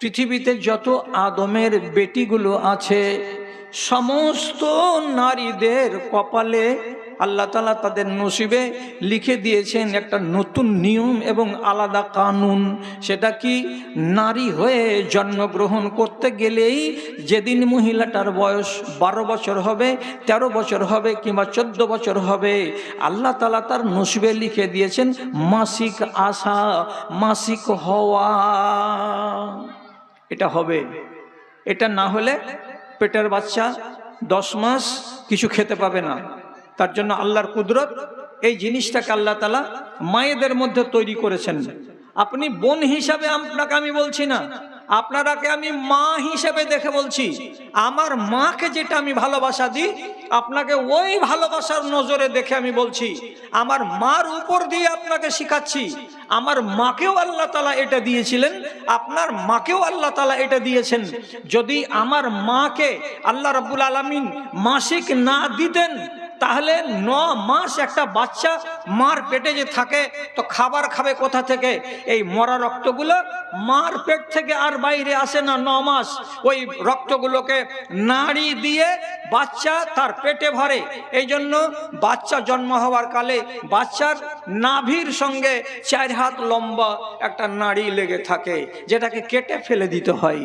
পৃথিবীতে যত আদমের বেটিগুলো আছে, সমস্ত নারীদের কপালে আল্লাহ তালা তাদের নসিবে লিখে দিয়েছেন একটা নতুন নিয়ম এবং আলাদা কানুন। সেটা কি? নারী হয়ে জন্মগ্রহণ করতে গেলেই যেদিন মহিলাটার বয়স বারো বছর হবে ১৩ বছর হবে কিংবা চোদ্দ বছর হবে, আল্লাহ তালা তার নসিবে লিখে দিয়েছেন মাসিক আশা, মাসিক হওয়া। এটা হবে। এটা না হলে পেটের বাচ্চা দশ মাস কিছু খেতে পাবে না। তার জন্য আল্লাহর কুদরত এই জিনিসটাকে আল্লাহ তালা মায়েদের মধ্যে তৈরি করেছেন। আপনি বোন হিসাবে আপনাকে আমি বলছি না আপনারাকে আমি মা হিসাবে দেখে বলছি। আমার মাকে যেটা আমি ভালোবাসা দিই, আপনাকে ওই ভালোবাসার নজরে দেখে আমি বলছি, আমার মার উপর দিয়ে আপনাকে শিখাচ্ছি, আমার মাকেও আল্লাহ তালা এটা দিয়েছিলেন, আপনার মাকেও আল্লাহ তালা এটা দিয়েছেন। যদি আমার মাকে আল্লাহ রাব্বুল আলমিন মাসিক না দিতেন তাহলে ন মাস একটা বাচ্চা মার পেটে যে থাকে, তো খাবার খাবে কোথা থেকে? এই মরা রক্তগুলো মার পেট থেকে আর বাইরে আসে না ন মাস। ওই রক্তগুলোকে নাড়ি দিয়ে বাচ্চা তার পেটে ভরে। এই জন্য বাচ্চা জন্ম হওয়ার কালে বাচ্চার নাভির সঙ্গে চার হাত লম্বা একটা নাড়ি লেগে থাকে, যেটাকে কেটে ফেলে দিতে হয়।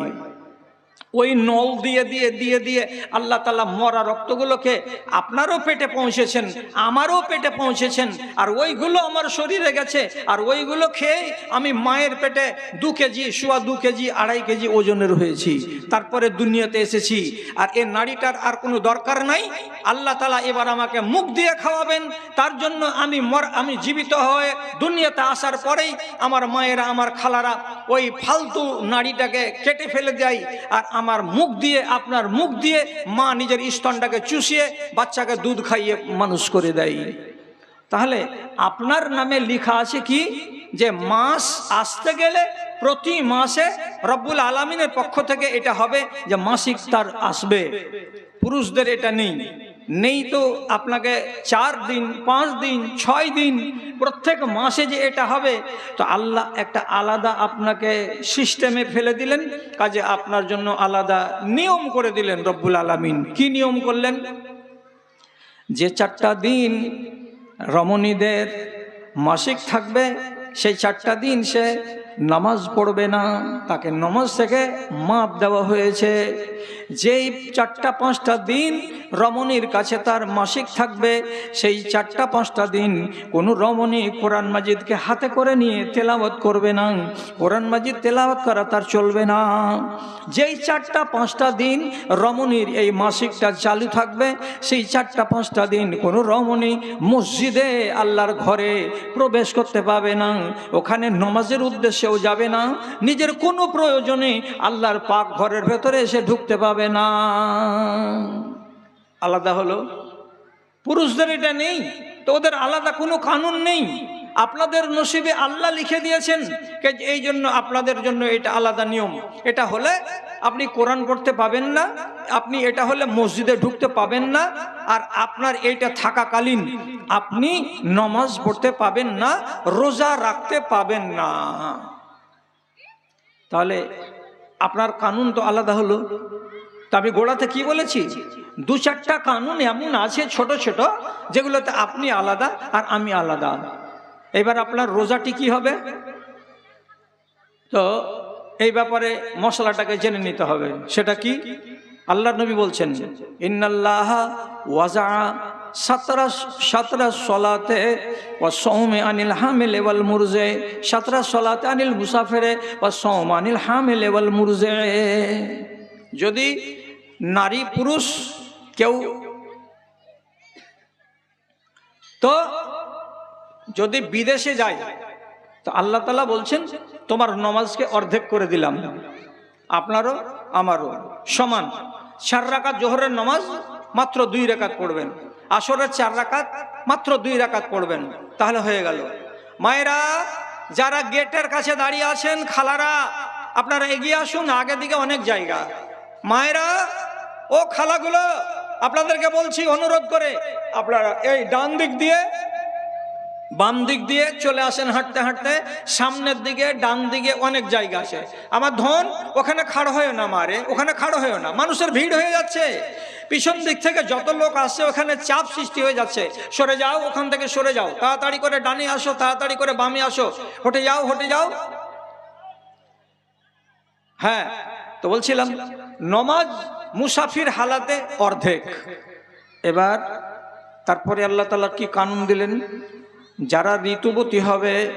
ওই নল দিয়ে দিয়ে দিয়ে দিয়ে আল্লাহ তালা মরা রক্তগুলোকে আপনারও পেটে পৌঁছেছেন, আমারও পেটে পৌঁছেছেন, আর ওইগুলো আমার শরীরে গেছে, আর ওইগুলো খেয়ে আমি মায়ের পেটে দু কেজি, সোয়া দু কেজি, আড়াই কেজি ওজনের হয়েছি। তারপরে দুনিয়াতে এসেছি, আর এ নাড়িটার আর কোনো দরকার নাই। আল্লাহ তালা এবার আমাকে মুখ দিয়ে খাওয়াবেন, তার জন্য আমি মর, আমি জীবিত হয়ে দুনিয়াতে আসার পরেই আমার মায়েরা, আমার খালারা ওই ফালতু নাড়িটাকে কেটে ফেলে দেয়, আর আমার মুখ দিয়ে, আপনার মুখ দিয়ে মা নিজের স্তনটাকে চুষিয়ে বাচ্চাকে দুধ খাইয়ে মানুষ করে দেয়। তাহলে আপনার নামে লেখা আছে কি? যে মাস আসতে গেলে প্রতি মাসে রব্বুল আলমিনের পক্ষ থেকে এটা হবে যে মাসিক তার আসবে। পুরুষদের এটা নেই। নেই তো আপনাকে চার দিন, পাঁচ দিন, ছয় দিন, প্রত্যেক মাসে যে এটা হবে, তো আল্লাহ একটা আলাদা আপনাকে সিস্টেমে ফেলে দিলেন, কাজে আপনার জন্য আলাদা নিয়ম করে দিলেন রব্বুল আলমিন। কি নিয়ম করলেন? যে চারটা দিন রমণীদের মাসিক থাকবে, সেই চারটা দিন সে নামাজ পড়বে না, তাকে নামাজ থেকে মাপ দেওয়া হয়েছে। যেই চারটা, পাঁচটা দিন রমণীর কাছে তার মাসিক থাকবে। সেই চারটা পাঁচটা দিন কোনো রমণী কোরআন মাজিদকে হাতে করে নিয়ে তেলাওয়াত করবে না। কোরআন মাজিদ তেলাওয়াত করা তার চলবে না। যেই চারটা পাঁচটা দিন রমণীর এই মাসিকটা চালু থাকবে, সেই চারটা পাঁচটা দিন কোনো রমণী মসজিদে আল্লাহর ঘরে প্রবেশ করতে পাবে না। ওখানে নমাজের উদ্দেশ্যেও যাবে না। নিজের কোনো প্রয়োজনে আল্লাহর পাক ঘরের ভেতরে এসে ঢুকতে পাবে না। আলাদা হলো। পুরুষদের এটা নেই, তো ওদের আলাদা কোনো কানুন নেই। আপনাদের নসিবে আল্লাহ লিখে দিয়েছেন এই জন্য আপনাদের জন্য এটা আলাদা নিয়ম। এটা হলে আপনি কোরআন পড়তে পাবেন না, আপনি এটা হলে মসজিদে ঢুকতে পাবেন না, আর আপনার এইটা থাকাকালীন আপনি নমাজ পড়তে পাবেন না, রোজা রাখতে পাবেন না। তাহলে আপনার কানুন তো আলাদা হলো। তা আমি গোড়াতে কি বলেছি? দু চারটা কানুন এমন আছে ছোট ছোট, যেগুলোতে আপনি আলাদা আর আমি আলাদা। এবার আপনার রোজাটি কি হবে? তো এই ব্যাপারে মশলাটাকে জেনে নিতে হবে। সেটা কি? আল্লাহ নবী বলছেন ওয়াজা মুরজে মুসাফেরে আনিল মুরজে। যদি নারী, পুরুষ, কেউ। তো যদি বিদেশে যায়, তো আল্লাহ তালা বলছেন, তোমার নমাজকে অর্ধেক করে দিলাম। আপনারও, আমারও। সমান, চার রাকাত জোহরের নমাজ মাত্র দুই রাকাত পড়বেন। আসরের চার রাকাত মাত্র দুই রাকাত পড়বেন। তাহলে হয়ে গেল। মায়েরা, যারা গেটের কাছে দাঁড়িয়ে আছেন, খালারা, আপনারা এগিয়ে আসুন, আগে দিকে অনেক জায়গা। মায়েরা, ও খালাগুলো, আপনাদেরকে বলছি অনুরোধ করে আপনারা এই ডান দিক দিয়ে, বাম দিক দিয়ে চলে আসেন হাঁটতে হাঁটতে। সামনের দিকে, ডান দিকে অনেক জায়গা আছে। আমার ধন, ওখানে খাড় হয়েও না মারে, ওখানে খাড় হয়েও না। মানুষের ভিড় হয়ে যাচ্ছে। পিছন দিক থেকে যত লোক আসছে, ওখানে চাপ সৃষ্টি হয়ে যাচ্ছে। সরে যাও, ওখান থেকে সরে যাও। তাড়াতাড়ি করে ডানে আসো, তাড়াতাড়ি করে বামে আসো। হটে যাও হটে যাও। হ্যাঁ তো বলছিলাম। নমাজ মুসাফির হালাতে অর্ধেক। এবার তারপরে আল্লাহ তালা কি কানুন দিলেন? যারা ঋতুবতী হবে,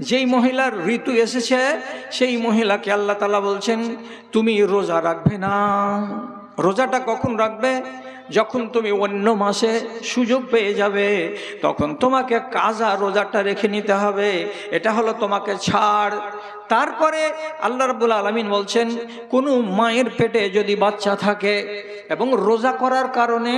যেই মহিলার ঋতু এসেছে, সেই মহিলাকে আল্লাহ তালা বলছেন, তুমি রোজা রাখবে না। রোজাটা কখন রাখবে? যখন তুমি অন্য মাসে সুযোগ পেয়ে যাবে, তখন তোমাকে কাজা রোজাটা রেখে নিতে হবে। এটা হলো তোমাকে ছাড়। তারপরে আল্লাহ রাব্বুল আলমিন বলছেন, কোনো মায়ের পেটে যদি বাচ্চা থাকে এবং রোজা করার কারণে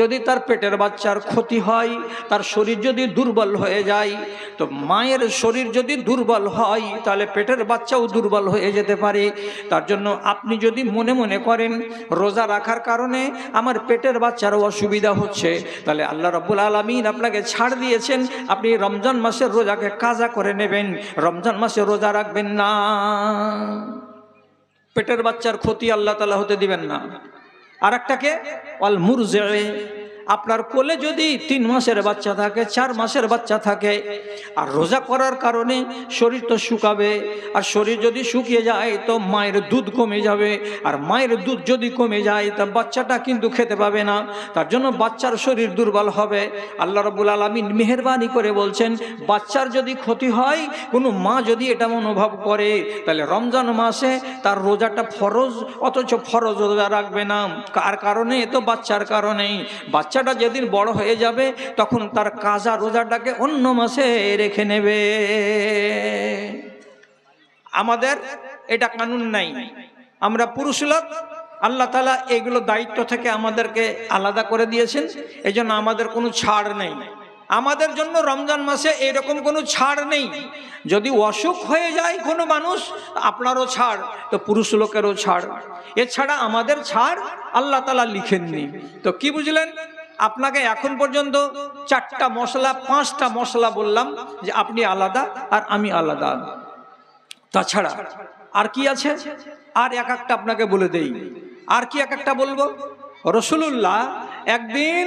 যদি তার পেটের বাচ্চার ক্ষতি হয়, তার শরীর যদি দুর্বল হয়ে যায়, তো মায়ের শরীর যদি দুর্বল হয়, তাহলে পেটের বাচ্চাও দুর্বল হয়ে যেতে পারে। তার জন্য আপনি যদি মনে মনে করেন, রোজা রাখার কারণে আমার পেটের বাচ্চারও অসুবিধা হচ্ছে, তাহলে আল্লাহ রব্বুল আলমিন আপনাকে ছাড় দিয়েছেন, আপনি রমজান মাসের রোজাকে কাজা করে নেবেন। রমজান মাসে রোজা রাখবেন না। পেটের বাচ্চার ক্ষতি আল্লাহ তালা হতে দিবেন না। আর একটাকে অল মুরজে আপনার কোলে যদি তিন মাসের বাচ্চা থাকে, চার মাসের বাচ্চা থাকে, আর রোজা করার কারণে শরীর তো শুকাবে, আর শরীর যদি শুকিয়ে যায় তো মায়ের দুধ কমে যাবে, আর মায়ের দুধ যদি কমে যায় তা বাচ্চাটা কিন্তু খেতে পাবে না। তার জন্য বাচ্চার শরীর দুর্বল হবে। আল্লাহ রবুল আলমিন মেহরবানি করে বলছেন, বাচ্চার যদি ক্ষতি হয়, কোনো মা যদি এটা অনুভব করে, তাহলে রমজান মাসে তার রোজাটা ফরজ, অথচ ফরজ রোজা রাখবে না। কার কারণে? তো বাচ্চার কারণেই। বাচ্চাটা যেদিন বড় হয়ে যাবে, তখন তার কাজা রোজাটাকে অন্য মাসে রেখে নেবে। আমাদের এটা কানুন নাই। আমরা পুরুষ লোক, আল্লাহ তালা এগুলো দায়িত্ব থেকে আমাদেরকে আলাদা করে দিয়েছেন এই জন্য আমাদের কোনো ছাড় নেই। আমাদের জন্য রমজান মাসে এরকম কোনো ছাড় নেই। যদি অসুখ হয়ে যায় কোনো মানুষ, আপনারও ছাড়, তো পুরুষ লোকেরও ছাড়। এছাড়া আমাদের ছাড় আল্লাহ তালা লিখেননি। তো কি বুঝলেন? আপনাকে এখন পর্যন্ত চারটা মশলা, পাঁচটা মশলা বললাম যে আপনি আলাদা আর আমি আলাদা। তাছাড়া আর কি আছে? আর এক একটা আপনাকে বলে দেই। আর কি এক একটা বলব? রসুল্লাহ একদিন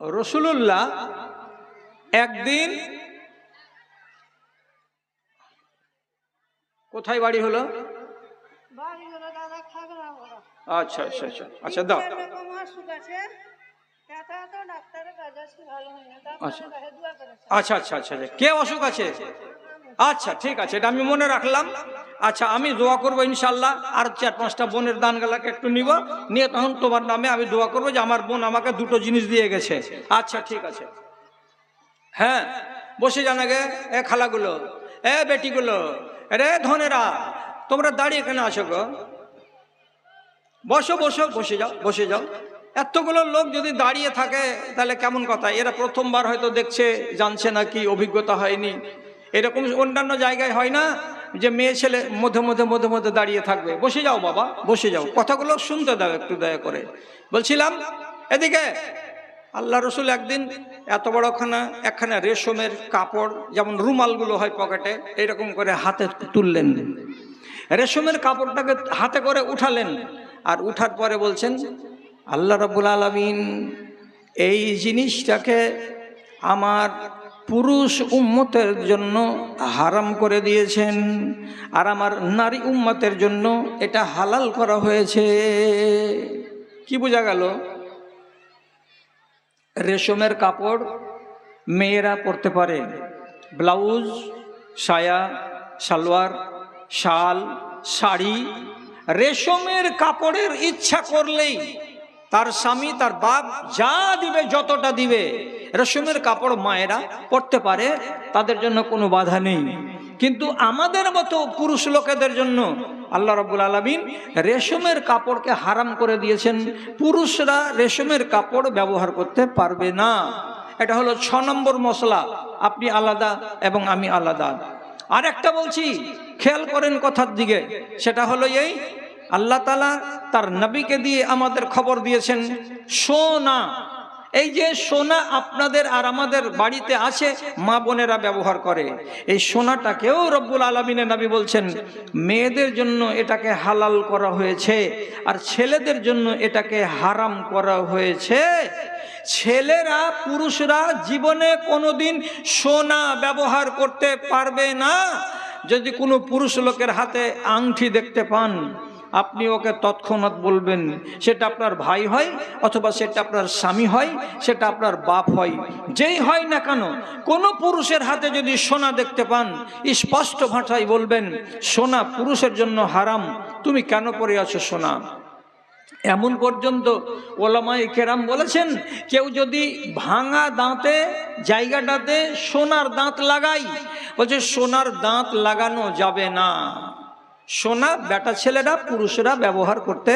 রসুল্লাহ একদিন কোথায় বাড়ি হলো? আচ্ছা আচ্ছা আচ্ছা। আচ্ছা দাও। আচ্ছা। আচ্ছা আচ্ছা আচ্ছা আচ্ছা। কে অসুখ আছে? আচ্ছা ঠিক আছে এটা আমি মনে রাখলাম। আচ্ছা আমি দোয়া করব ইনশাল্লাহ আর চার পাঁচটা বোনের দান গালাকে একটু নিব। নিয়ে তখন তোমার নামে আমি দোয়া করব যে আমার বোন আমাকে দুটো জিনিস দিয়ে গেছে। আচ্ছা ঠিক আছে। হ্যাঁ বসে জানা গে এ খালাগুলো এ বেটিগুলো রে ধনেরা, তোমরা দাঁড়িয়ে কেন আসো গো। বসো বসো, বসে যাও বসে যাও। এতগুলো লোক যদি দাঁড়িয়ে থাকে, তাহলে কেমন কথা? এরা প্রথমবার হয়তো দেখছে, জানছে না কি অভিজ্ঞতা হয়নি। এরকম অন্যান্য জায়গায় হয় না যে মেয়ে ছেলে মধ্যে মধ্যে মধ্যে মধ্যে দাঁড়িয়ে থাকবে। বসে যাও বাবা, বসে যাও। কথাগুলো শুনতে দাও, একটু দয়া করে। বলছিলাম, এদিকে আল্লাহ রসুল একদিন এত বড়খানা, একখানা রেশমের কাপড়, যেমন রুমালগুলো হয় পকেটে, এরকম করে হাতে তুললেন। রেশমের কাপড়টাকে হাতে করে উঠালেন। আর উঠার পরে বলছেন, আল্লাহ রবুল আলমিন এই জিনিসটাকে আমার পুরুষ উম্মতের জন্য হারাম করে দিয়েছেন, আর আমার নারী উম্মতের জন্য এটা হালাল করা হয়েছে। কি বোঝা গেল? রেশমের কাপড় মেয়েরা পরতে পারে। ব্লাউজ, সায়া, সালোয়ার, শাল, শাড়ি, রেশমের কাপড়ের ইচ্ছা করলেই তার স্বামী, তার বাপ যা দিবে, যতটা দিবে, রেশমের কাপড় মায়েরা পরতে পারে, তাদের জন্য কোনো বাধা নেই। কিন্তু আমাদের মতো পুরুষ লোকেদের জন্য আল্লাহ রবুল আলমিন রেশমের কাপড়কে হারাম করে দিয়েছেন। পুরুষরা রেশমের কাপড় ব্যবহার করতে পারবে না। এটা হলো ছ নম্বর মশলা। আপনি আলাদা এবং আমি আলাদা। আর একটা বলছি, খেয়াল করেন কথার দিকে। সেটা হলো এই, আল্লাহ তালা তার নবীকে দিয়ে আমাদের খবর দিয়েছেন সোনা এই যে সোনা আপনাদের আর আমাদের বাড়িতে আছে মা বোনেরা ব্যবহার করে। এই সোনাটাকেও রব্বুল আলমিনের নবী বলছেন, মেয়েদের জন্য এটাকে হালাল করা হয়েছে আর ছেলেদের জন্য এটাকে হারাম করা হয়েছে। ছেলেরা, পুরুষরা জীবনে কোনোদিন সোনা ব্যবহার করতে পারবে না। যদি কোনো পুরুষ লোকের হাতে আংটি দেখতে পান আপনি ওকে তৎক্ষণাৎ বলবেন, সেটা আপনার ভাই হয় অথবা সেটা আপনার স্বামী হয়, সেটা আপনার বাপ হয়, যেই হয় না কেন, কোনো পুরুষের হাতে যদি সোনা দেখতে পান, স্পষ্ট ভাষায় বলবেন, সোনা পুরুষের জন্য হারাম, তুমি কেন পরে আছো সোনা? এমন পর্যন্ত ওলামাই কেরাম বলেছেন, কেউ যদি ভাঙা দাঁতে, জায়গাটাতে সোনার দাঁত লাগাই বলছে সোনার দাঁত লাগানো যাবে না। সোনা বেটা ছেলেরা পুরুষেরা ব্যবহার করতে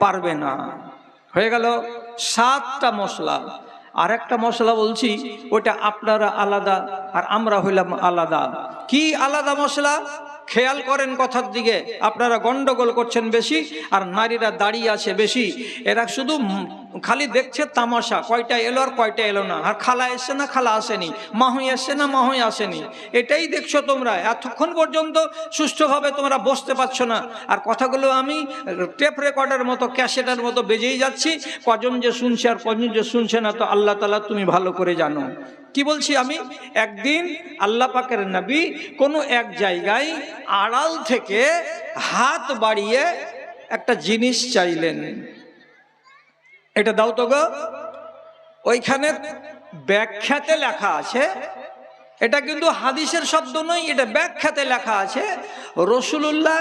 পারবে না। হয়ে গেল সাতটা মশলা। আর একটা মশলা বলছি ওটা আপনারা আলাদা আর আমরা হইলাম আলাদা। কি আলাদা মশলা? খেয়াল করেন কথার দিকে। আপনারা গন্ডগোল করছেন বেশি আর নারীরা দাঁড়িয়ে আছে বেশি। এরা শুধু খালি দেখছে তামাশা, কয়টা এলো আর কয়টা এলো না। আর খালা এসছে না খালা আসেনি, মাহই এসছে না মাহই আসেনি। এটাই দেখছ তোমরা। এতক্ষণ পর্যন্ত সুষ্ঠুভাবে তোমরা বসতে পারছ না। আর কথাগুলো আমি টেপ রেকর্ডের মতো, ক্যাসেটের মতো বেজেই যাচ্ছি। কজন যে শুনছে আর কজন যে শুনছে না, তো আল্লাহ তালা তুমি ভালো করে জানো। কি বলছি আমি? একদিন আল্লাহ পাকের নবী কোনো এক জায়গায় আড়াল থেকে হাত বাড়িয়ে একটা জিনিস চাইলেন। এটা দাও তো গো। ওইখানে ব্যাখ্যাতে লেখা আছে, এটা কিন্তু হাদিসের শব্দ নয়, এটা ব্যাখ্যাতে লেখা আছে, রসুলুল্লাহ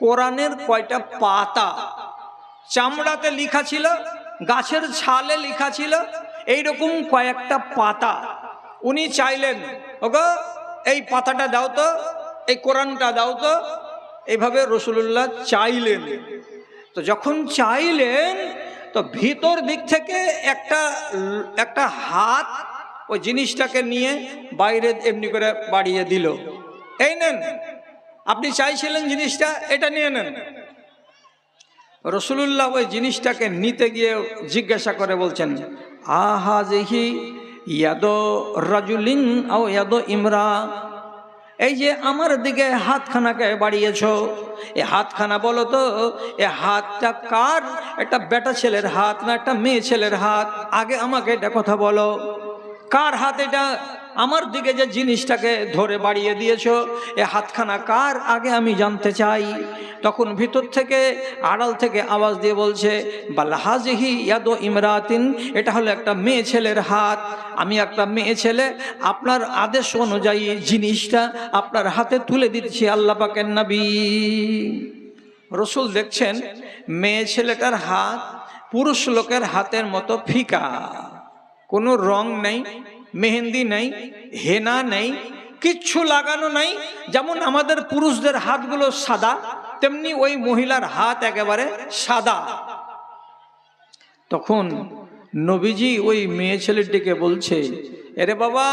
কোরআনের কয়টা পাতা চামড়াতে লিখা ছিল, গাছের ছালে লিখা ছিল এইরকম কয়েকটা পাতা। উনি চাইলেন, ওগো, এই পাতাটা দাও তো, এই কোরআনটা দাও তো। এইভাবে রসুলুল্লাহ চাইলেন। তো যখন চাইলেন, তো ভিতর দিক থেকে একটা একটা হাত ওই জিনিসটাকে নিয়ে বাইরে এমনি করে বাড়িয়ে দিল। এই নেন, আপনি চাইছিলেন জিনিসটা, এটা নিয়ে নেন। রসুলুল্লাহ ওই জিনিসটাকে নিতে গিয়ে জিজ্ঞাসা করে বলছেন, আহা যেহি ইয়াদ রাজুলিন আও ইয়াদ ইমরা, এই যে আমার দিকে হাতখানাকে বাড়িয়েছ, এ হাতখানা বলো তো, এ হাতটা কার? একটা বেটা ছেলের হাত না একটা মেয়ে ছেলের হাত? আগে আমাকে এটা কথা বলো, কার হাত এটা? আমার দিকে যে জিনিসটাকে ধরে বাড়িয়ে দিয়েছ, এ হাতখানা কার আগে আমি জানতে চাই? তখন ভিতর থেকে আড়াল থেকে আওয়াজ দিয়ে বলছে বাল্লাহাজিহি ইয়াদো ইমরাতিন, এটা হলো একটা মেয়ে ছেলের হাত। আমি একটা মেয়ে ছেলে, আপনার আদেশ অনুযায়ী জিনিসটা আপনার হাতে তুলে দিচ্ছি আল্লাহ পাকের নবী। রসুল দেখছেন মেয়ে ছেলেটার হাত পুরুষ লোকের হাতের মতো ফিকা, কোনো রং নেই। মেহেন্দি নেই, হেনা নেই, কিচ্ছু লাগানো নাই। যেমন আমাদের পুরুষদের হাতগুলো সাদা, তেমনি ওই মহিলার হাত একেবারে সাদা। তখন নবীজি ওই মেয়ে ছেলেটিকে বলছে, এরে বাবা,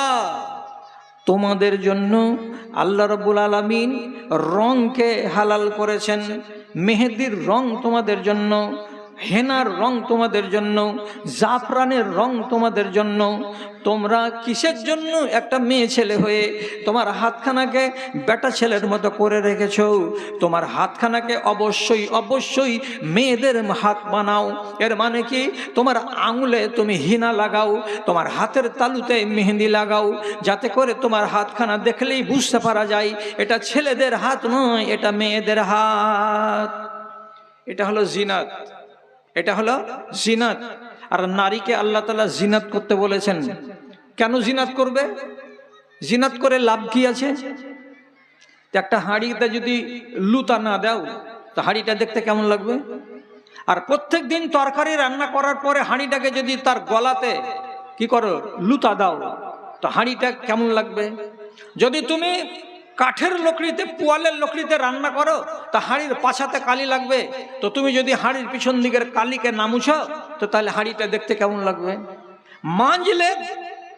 তোমাদের জন্য আল্লাহ রব্বুল আলমিন রংকে হালাল করেছেন। মেহেদির রং তোমাদের জন্য। হেনার রং তোমাদের জন্য, জাফরানের রং তোমাদের জন্য। তোমরা কিসের জন্য একটা মেয়ে ছেলে হয়ে তোমার হাতখানাকে বেটা ছেলের মতো করে রেখেছ? তোমার হাতখানাকে অবশ্যই অবশ্যই মেয়েদের হাত বানাও। এর মানে কি? তোমার আঙুলে তুমি হিনা লাগাও, তোমার হাতের তালুতে মেহেন্দি লাগাও, যাতে করে তোমার হাতখানা দেখলেই বুঝতে পারা যায়, এটা ছেলেদের হাত নয়, এটা মেয়েদের হাত। এটা হলো জিনাত। এটা হলো জিনাত। আর নারীকে আল্লাহ তালা জিনাত করতে বলেছেন। কেন জিনাত করবে? জিনাত করে লাভ কি আছে? একটা হাঁড়িতে যদি লুতা না দাও, তো হাঁড়িটা দেখতে কেমন লাগবে? আর প্রত্যেক দিন তরকারি রান্না করার পরে হাঁড়িটাকে যদি তার গলাতে কি করো? লুতা দাও, তো হাঁড়িটা কেমন লাগবে? যদি তুমি কাঠের লকড়িতে, পোয়ালের লকড়িতে রান্না করো, তা হাঁড়ির পাছাতে কালি লাগবে। তো তুমি যদি হাঁড়ির পিছন দিকের কালিকে নামুছ তো তাহলে হাঁড়িটা দেখতে কেমন লাগবে? মাঞ্জলে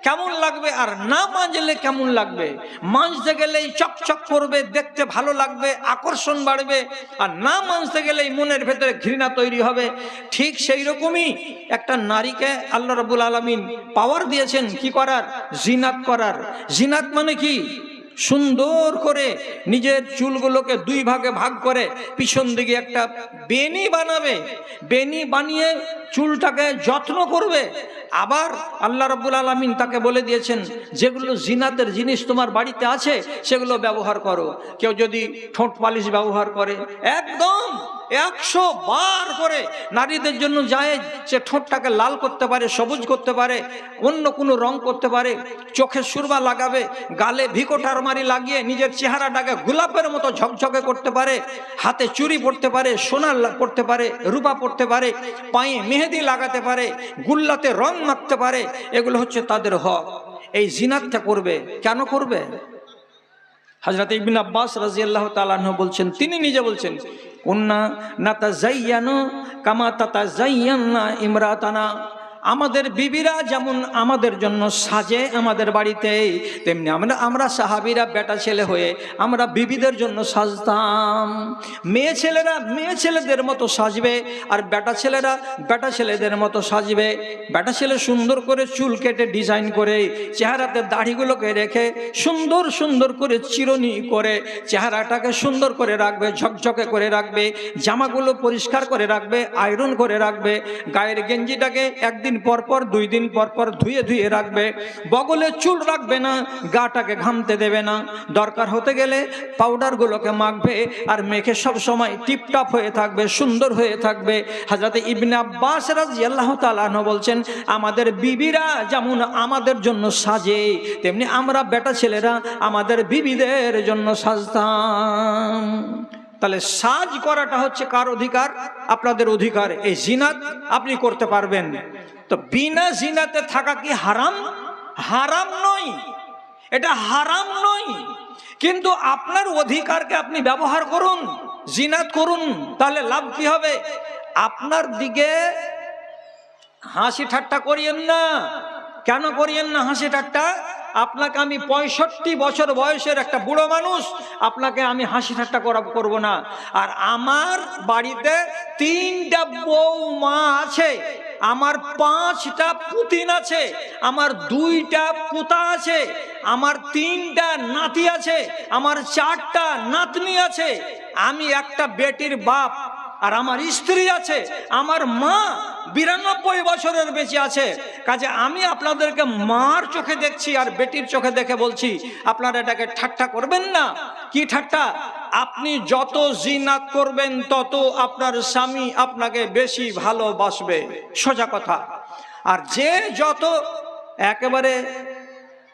কেমন লাগবে আর না মাজলে কেমন লাগবে? মাজতে গেলেই চকচক করবে, দেখতে ভালো লাগবে, আকর্ষণ বাড়বে, আর না মাজতে গেলেই মনের ভেতরে ঘৃণা তৈরি হবে। ঠিক সেই রকমই একটা নারীকে আল্লাহ রবুল আলমিন পাওয়ার দিয়েছেন কি করার? জিনাত করার। জিনাত মানে কি? সুন্দর করে নিজের চুলগুলোকে দুই ভাগে ভাগ করে পিছন দিকে একটা বেনি বানাবে। বেনি বানিয়ে চুলটাকে যত্ন করবে। আবার আল্লাহ রব্বুল আলমিন তাকে বলে দিয়েছেন, যেগুলো জিনাতের জিনিস তোমার বাড়িতে আছে, সেগুলো ব্যবহার করো। কেউ যদি ঠোঁট পালিশ ব্যবহার করে, একদম একশো বার করে নারীদের জন্য যায়, সে ঠোঁটটাকে লাল করতে পারে, সবুজ করতে পারে, অন্য কোনো রং করতে পারে, চোখে সুরমা লাগাবে, গালে ভিকো টারমারি লাগিয়ে নিজের চেহারাটাকে গোলাপের মতো ঝকঝকে করতে পারে, হাতে চুরি পড়তে পারে সোনার পড়তে পারে, রূপা পড়তে পারে, পায়ে মেহেদি লাগাতে পারে, গুল্লাতে রং মাখতে পারে, এগুলো হচ্ছে তাদের হক। এই জিনাতটা করবে, কেন করবে? হাজরত ইবিন আব্বাস রাজি আল্লাহ তালাহ বলছেন, তিনি নিজে বলছেন কন্যা না তা জাইয়ানো কামা জাইয়ান্না ইমরাতানা। আমাদের বিবিরা যেমন আমাদের জন্য সাজে আমাদের বাড়িতে তেমনি আমরা আমরা সাহাবিরা বেটা ছেলে হয়ে আমরা বিবিদের জন্য সাজতাম। মেয়ে ছেলেরা মেয়ে ছেলেদের মতো সাজবে আর বেটা ছেলেরা বেটা ছেলেদের মতো সাজবে। বেটা ছেলে সুন্দর করে চুল কেটে ডিজাইন করে, চেহারাতে দাড়িগুলোকে রেখে সুন্দর সুন্দর করে চিরনি করে, চেহারাটাকে সুন্দর করে রাখবে, ঝকঝকে করে রাখবে, জামাগুলো পরিষ্কার করে রাখবে, আয়রন করে রাখবে, গায়ের গেঞ্জিটাকে একদিন পর পর, দুই দিন পর পর ধুয়ে ধুয়ে রাখবে, বগলে চুল রাখবে না, গাটাকে ঘামতে দেবে না। দরকার হতে গেলে পাউডারগুলোকে মাখবে আর মেখে সব সময় টিপটপ হয়ে থাকবে, সুন্দর হয়ে থাকবে। হাজরাতে ইবনে আব্বাস রাজিয়াল্লাহ তাআলা বলছেন, আমাদের বিবিরা যেমন আমাদের জন্য সাজে, তেমনি আমরা বেটা ছেলেরা আমাদের বিবিদের জন্য সাজতাম। তাহলে সাজ করাটা হচ্ছে কার অধিকার? আপনাদের অধিকার, এই জিনাত আপনি করতে পারবেন। তো বিনা জিনাতে থাকা কি হারাম? হারাম নয়। এটা হারাম নয়। কিন্তু আপনার অধিকারকে আপনি ব্যবহার করুন, জিনাত করুন, তাহলে লাভ কি হবে? আপনার দিকে হাসি ঠাট্টা করিয়েন না। কেন করিয়েন না হাসি ঠাট্টা? আপনাকে আমি পঁয়ষট্টি বছর বয়সের একটা বুড়ো মানুষ, আপনাকে আমি হাসি ঠাট্টা করা, করব না। আর আমার বাড়িতে তিনটা বৌমা আছে। আমার পাঁচটা পুতিন আছে, আমার দুইটা পুতা আছে, আমার তিনটা নাতি আছে, আমার চারটা নাতনি আছে। আমি একটা বেটির বাপ আর আমার স্ত্রী আছে, আমার মা বিরানব্বই বছরের বেঁচে আছে। কাজে আমি আপনাদেরকে মার চোখে দেখছি আর বেটির চোখে দেখে বলছি, আপনারা এটাকে ঠাট্টা করবেন না। কি ঠাট্টা? আপনি যত জিনাত করবেন, তত আপনার স্বামী আপনাকে বেশি ভালোবাসবে। সোজা কথা। আর যে যত একেবারে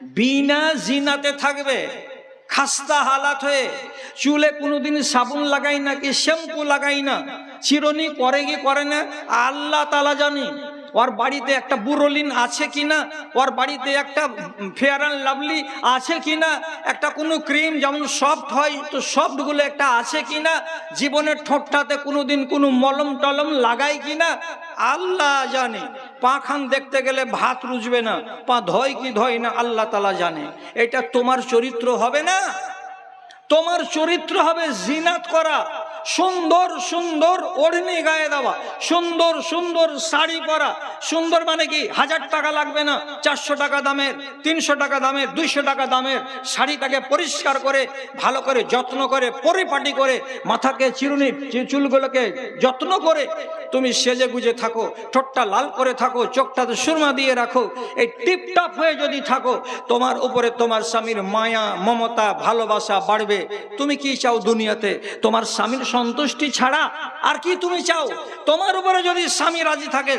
বিনা জিনাতে থাকবে খাস্তা হালাত হয়ে, চুলে কোনোদিন সাবুন লাগাই না কি শ্যাম্পু লাগাই না, চিরনি করে কি করে না? আল্লাহ তালা জানি, ওর বাড়িতে একটা বুরোলিন আছে কিনা, ওর বাড়িতে একটা ফেয়ার অ্যান্ড লাভলি আছে কিনা, একটা কোনো ক্রিম যেমন সফট হয়, তো সফটগুলো একটা আছে কিনা, জীবনের ঠোঁটটাতে কোনোদিন কোনো মলম টলম লাগাই কিনা আল্লাহ জানে। পা খান দেখতে গেলে ভাত রুজবে না, পা ধয় কি ধয় না আল্লাহ তালা জানে। এটা তোমার চরিত্র হবে না। তোমার চরিত্র হবে জিনাত করা। সুন্দর সুন্দর ওড়নি গায়ে দেওয়া, সুন্দর সুন্দর শাড়ি পরা। সুন্দর মানে কি? হাজার টাকা লাগবে না, চারশো টাকা দামের, তিনশো টাকা দামের, দুইশো টাকা দামের শাড়িটাকে পরিষ্কার করে, ভালো করে যত্ন করে, পরিপাটি করে, মাথাকে, চিরুনি চুলগুলোকে যত্ন করে তুমি সেজে গুজে থাকো, ঠোঁটটা লাল করে থাকো চোখটাতে সুরমা দিয়ে রাখো। এই টিপটাপ হয়ে যদি থাকো, তোমার উপরে তোমার স্বামীর মায়া, মমতা, ভালোবাসা বাড়বে। তুমি কি চাও দুনিয়াতে? তোমার স্বামীর সন্তুষ্টি ছাড়া আর কি তুমি চাও? তোমার উপরে যদি স্বামী রাজি থাকে,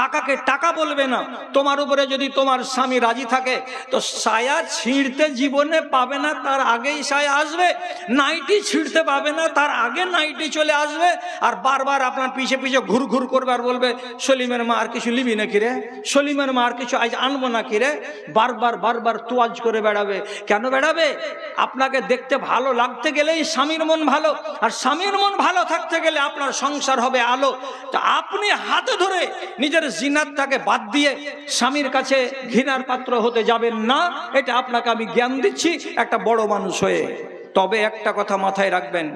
টাকাকে টাকা বলবে না। তোমার উপরে যদি তোমার স্বামী রাজি থাকে, তো সায়া ছিঁড়তে জীবনে পাবে না, তার আগেই সায়া আসবে। নাইটি ছিঁড়তে পাবে না, তার আগে নাইটি চলে আসবে। আর বারবার আপনার পিছে পিছে ঘুর ঘুর করবে আর বলবে, সলিমের মা আর কিছু লিবি নাকি রে? সলিমের মা আর কিছু আজ আনব না কিরে বারবার বারবার তোয়াজ করে বেড়াবে। কেন বেড়াবে? আপনাকে দেখতে ভালো লাগতে গেলেই স্বামীর মন ভালো। আর স্বামীর স্বামীর মন ভালো থাকতে গেলে আপনার সংসার হবে আলো। তা আপনি হাতে ধরে নিজের জিনাতটাকে বাদ দিয়ে স্বামীর কাছে ঘৃণার পাত্র হতে যাবেন না, এটা আপনাকে আমি জ্ঞান দিচ্ছি, একটা বড় মানুষ হয়ে। তবে একটা কথা মাথায় রাখবেন।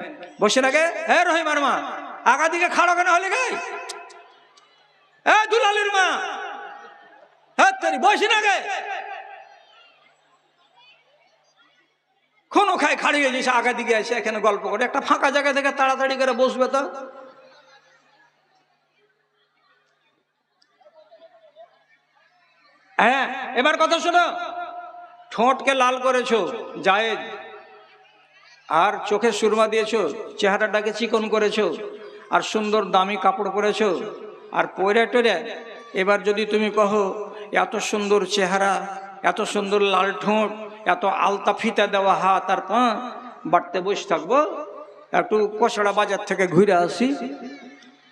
বসে রাখে? হ্যাঁ রহিমার মা আগা দিকে খাড়ো কেন হলে গে? এ দুলালির মা হ্যাঁ বসে না গে কোনো খায় খাড়িয়ে গেছে আগা দিকে এসে এখানে গল্প করে। একটা ফাঁকা জায়গা থেকে তাড়াতাড়ি করে বসবে তো। হ্যাঁ এবার কথা শোনো। ঠোঁটকে লাল করেছ জায়েদ আর চোখে সুরমা দিয়েছ, চেহারাটাকে চিকন করেছ, আর সুন্দর দামি কাপড় পরেছো, আর পরে টরে এবার যদি তুমি কহো, এত সুন্দর চেহারা, এত সুন্দর লাল ঠোঁট এত আলতা ফিতা দেওয়া হাত আর পা, বাড়তে বসে থাকব। একটু কচড়া বাজার থেকে ঘুরে আসি।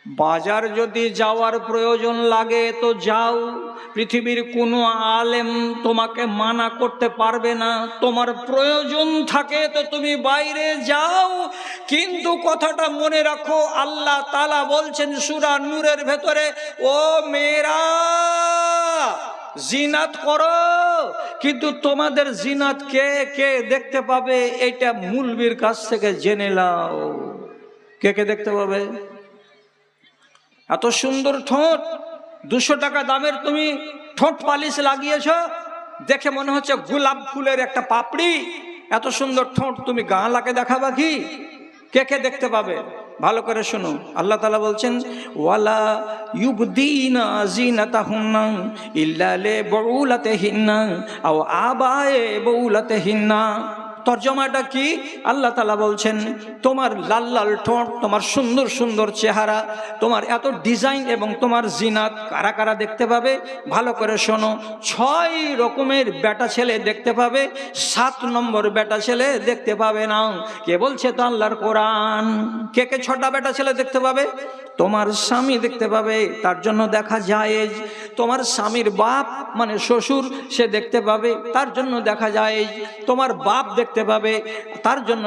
বাজার যদি যাওয়ার প্রয়োজন লাগে তো যাও। পৃথিবীর কোনো আলেম তোমাকে মানা করতে পারবে না। তোমার প্রয়োজন থাকে তো তুমি বাইরে যাও। কিন্তু কথাটা মনে রাখো, আল্লাহ তালা বলছেন, সুরা নূরের ভেতরে, ও মেয়েরা জিনাত করো। কিন্তু তোমাদের জিনাত কে কে দেখতে পাবে এটা মুলবির কাছ থেকে জেনে লাও কে কে দেখতে পাবে? এত সুন্দর ঠোঁট, দুশো টাকা দামের তুমি ঠোঁট পালিশ লাগিয়েছ, দেখে মনে হচ্ছে গোলাপ ফুলের একটা পাপড়ি। এত সুন্দর ঠোঁট তুমি গাঁলাকে দেখাবা কি? কে কে দেখতে পাবে? ভালো করে শোনো। আল্লাহ তালা বলছেন, ওয়ালা ইউবদিনা জিনাতাহুন্না ইল্লা লে বউলাতিহিন্না আও আবায়ে বউলাতিহিন্না। তর্জমাটা কি? আল্লাহ তালা বলছেন, তোমার লাল লাল ঠোঁট, তোমার সুন্দর সুন্দর চেহারা, তোমার এত ডিজাইন এবং তোমার জিনাত কারা কারা দেখতে পাবে? ভালো করে শোনো, ছয় রকমের বেটা ছেলে দেখতে পাবে, সাত নম্বর বেটা ছেলে দেখতে পাবে না। কে বলছে তো আল্লাহর কোরআন? কে কে ছটা বেটা ছেলে দেখতে পাবে? তোমার স্বামী দেখতে পাবে, তার জন্য দেখা যায় তোমার স্বামীর বাপ মানে শ্বশুর, সে দেখতে পাবে, তার জন্য দেখা যায় তোমার বাপ দেখতে পাবে তার জন্য